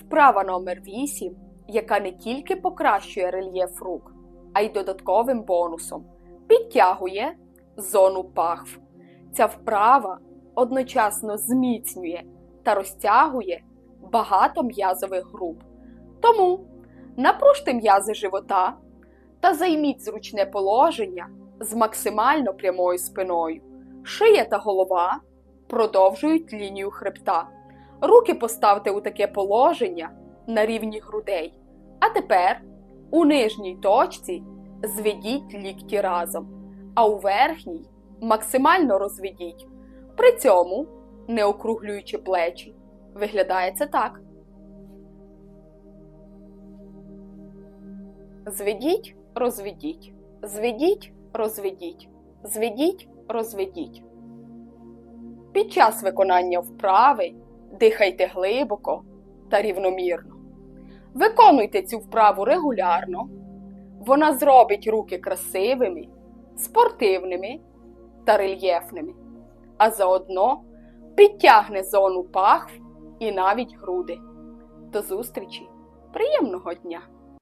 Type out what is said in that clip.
Вправа номер 8, яка не тільки покращує рельєф рук, а й додатковим бонусом підтягує зону пахв. Ця вправа одночасно зміцнює та розтягує багато м'язових груп. Тому напружте м'язи живота та займіть зручне положення з максимально прямою спиною. Шия та голова продовжують лінію хребта. Руки поставте у таке положення на рівні грудей. А тепер у нижній точці зведіть лікті разом, а у верхній максимально розведіть. При цьому не округлюючи плечі. Виглядає це так. Зведіть, розведіть. Зведіть, розведіть. Зведіть, розведіть. Під час виконання вправи дихайте глибоко та рівномірно. Виконуйте цю вправу регулярно. Вона зробить руки красивими, спортивними та рельєфними, а заодно підтягне зону пахв і навіть груди. До зустрічі! Приємного дня!